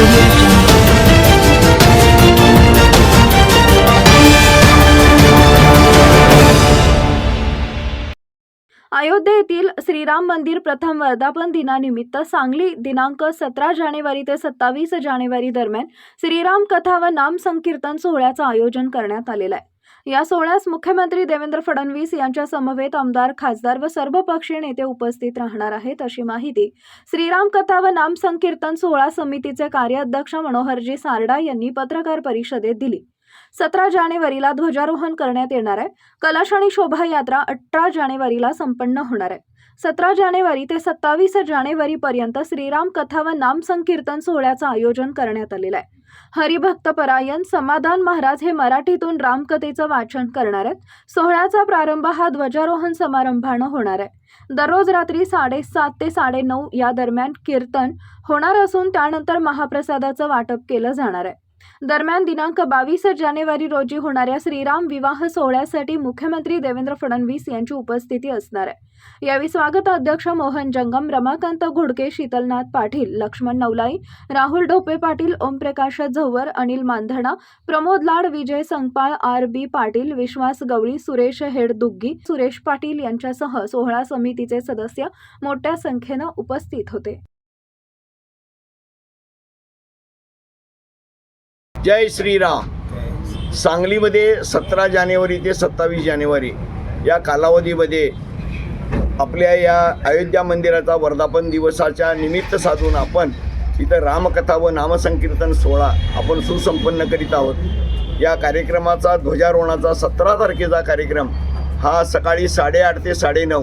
audio अयोध्ये येथील श्रीराम मंदिर प्रथम वर्धापन दिनानिमित्त सांगली दिनांक सतरा जानेवारी ते सत्तावीस जानेवारी दरम्यान श्रीराम कथा व नाम संकीर्तन सोहळ्याचं आयोजन करण्यात आलेलं आहे. या सोहळ्यास मुख्यमंत्री देवेंद्र फडणवीस यांच्या समवेत आमदार खासदार व सर्व पक्षीय नेते उपस्थित राहणार आहेत अशी माहिती श्रीराम कथा व नाम संकीर्तन सोहळा समितीचे कार्याध्यक्ष मनोहरजी सारडा यांनी पत्रकार परिषदेत दिली. सतरा जानेवारीला ध्वजारोहण करण्यात येणार आहे. कलश आणि शोभायात्रा अठरा जानेवारीला संपन्न होणार आहे. सतरा जानेवारी ते सत्तावीस जानेवारीपर्यंत श्रीराम कथा व नाम संकीर्तन सोहळ्याचं आयोजन करण्यात आलेलं आहे. हरिभक्तपरायण समाधान महाराज हे मराठीतून रामकथेचं वाचन करणार आहेत. सोहळ्याचा प्रारंभ हा ध्वजारोहण समारंभानं होणार आहे. दररोज रात्री साडेसात ते साडेनऊ या दरम्यान कीर्तन होणार असून त्यानंतर महाप्रसादाचं वाटप केलं जाणार आहे. दरम्यान दिनांक बावीस जानेवारी रोजी होणाऱ्या श्रीराम विवाह सोहळ्यासाठी मुख्यमंत्री देवेंद्र फडणवीस यांची उपस्थिती असणार आहे. यावेळी स्वागत अध्यक्ष मोहन जंगम रमाकांत घोडके शीतलनाथ पाटील लक्ष्मण नवलाई राहुल ढोपे पाटील ओमप्रकाश झव्वर अनिल मांधणा प्रमोद लाड विजय संगपाळ आर बी पाटील विश्वास गवळी सुरेश हेडदुग्गी सुरेश पाटील यांच्यासह सोहळा समितीचे सदस्य मोठ्या संख्येनं उपस्थित होते. जय श्रीराम. सांगलीमध्ये सतरा जानेवारी ते सत्तावीस जानेवारी या कालावधीमध्ये आपल्या या अयोध्या मंदिराचा वर्धापन दिवसाच्या निमित्त साधून आपण इथं रामकथा व नामसंकीर्तन सोहळा आपण सुसंपन्न करीत आहोत. या कार्यक्रमाचा ध्वजारोहणाचा सतरा तारखेचा कार्यक्रम हा सकाळी साडेआठ ते साडेनऊ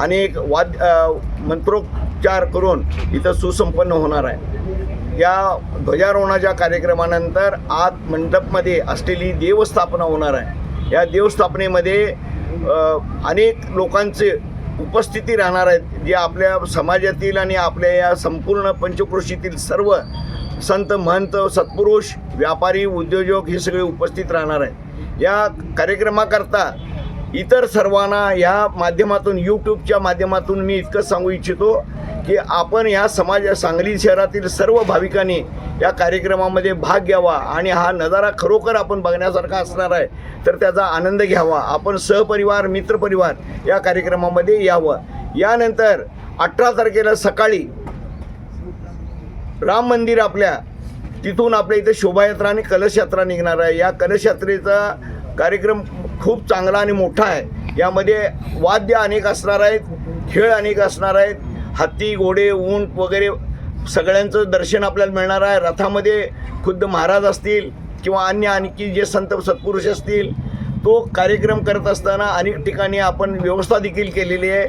अनेक वाद अ, मंत्रोच्चार करून इथं सुसंपन्न होणार आहे. या ध्वजारोहणाच्या कार्यक्रमानंतर आत मंडपमध्ये असलेली देवस्थापना होणार आहे. या देवस्थापनेमध्ये अनेक लोकांचे उपस्थिती राहणार आहेत जे आपल्या समाजातील आणि आपल्या या संपूर्ण पंचक्रोशीतील सर्व संत महंत सत्पुरुष व्यापारी उद्योजक हे सगळे उपस्थित राहणार आहेत. या कार्यक्रमाकरता इतर सर्वांना या माध्यमातून यूट्यूबच्या माध्यमातून मी इतकंच सांगू इच्छितो की आपण या समाज सांगली शहरातील सर्व भाविकांनी या कार्यक्रमामध्ये भाग घ्यावा आणि हा नजारा खरोखर आपण बघण्यासारखा असणार आहे तर त्याचा आनंद घ्यावा. आपण सहपरिवार मित्रपरिवार या कार्यक्रमामध्ये यावं. यानंतर अठरा तारखेला सकाळी राम मंदिर आपल्या तिथून आपल्या इथे शोभायात्रा आणि कलशयात्रा निघणार आहे. या कलशयात्रेचा कार्यक्रम खूप चांगला आणि मोठा आहे. यामध्ये वाद्य अनेक असणार आहेत खेळ अनेक असणार आहेत. हत्ती घोडे ऊंट वगैरे सगळ्यांचं दर्शन आपल्याला मिळणार आहे. रथामध्ये खुद्द महाराज असतील किंवा अन्य आणखी जे संत सत्पुरुष असतील तो कार्यक्रम करत असताना अनेक ठिकाणी आपण व्यवस्था देखील केलेली आहे.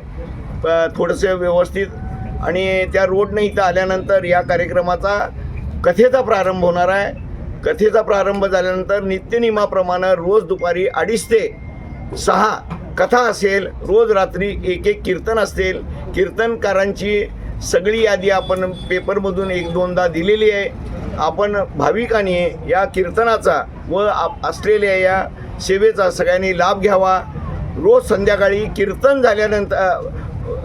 थोडंसं व्यवस्थित. आणि त्या रोडने इथं आल्यानंतर या कार्यक्रमाचा कथेचा प्रारंभ होणार आहे. कथेचा प्रारंभ झाल्यानंतर नित्यनियमाप्रमाणे रोज दुपारी अडीच ते सहा कथा असेल रोज रात्री एक एक कीर्तन असेल कीर्तनकारांची सगळी यादी आपण पेपरमधून एक दोनदा दिलेली आहे. आपण भाविकांनी या कीर्तनाचा व आप- असलेल्या या सेवेचा सगळ्यांनी लाभ घ्यावा. रोज संध्याकाळी कीर्तन झाल्यानंतर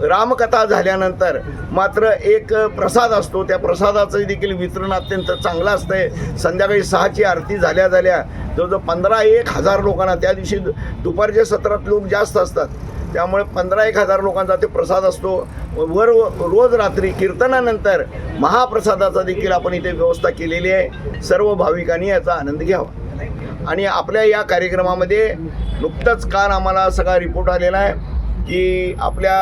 रामकथा झाल्यानंतर मात्र एक प्रसाद असतो. त्या प्रसादाचं देखील वितरण अत्यंत चांगलं असतंय. संध्याकाळी सहाची आरती झाल्या झाल्या जवळजवळ पंधरा एक हजार लोकांना त्या दिवशी दु- दुपारच्या सत्रात लोक जास्त असतात. त्यामुळे पंधरा एक हजार लोकांचा ते प्रसाद असतो. वर रोज रात्री कीर्तनानंतर महाप्रसादाचा देखील आपण इथे व्यवस्था केलेली आहे. सर्व भाविकांनी याचा आनंद घ्यावा. आणि आपल्या या कार्यक्रमामध्ये नुकतंच काल आम्हाला सगळा रिपोर्ट आलेला आहे की आपल्या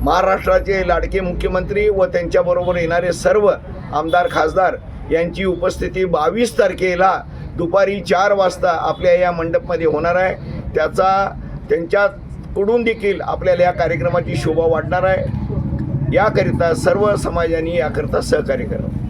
महाराष्ट्राचे लाडके मुख्यमंत्री व त्यांच्याबरोबर येणारे सर्व आमदार खासदार यांची उपस्थिती बावीस तारखेला दुपारी चार वाजता आपल्या या मंडपमध्ये होणार आहे. त्याचा कडून देखील आपल्याला या कार्यक्रमाची शोभा वाढणार आहे. याकरिता सर्व समाजाने याकरिता सहकार्य करावं.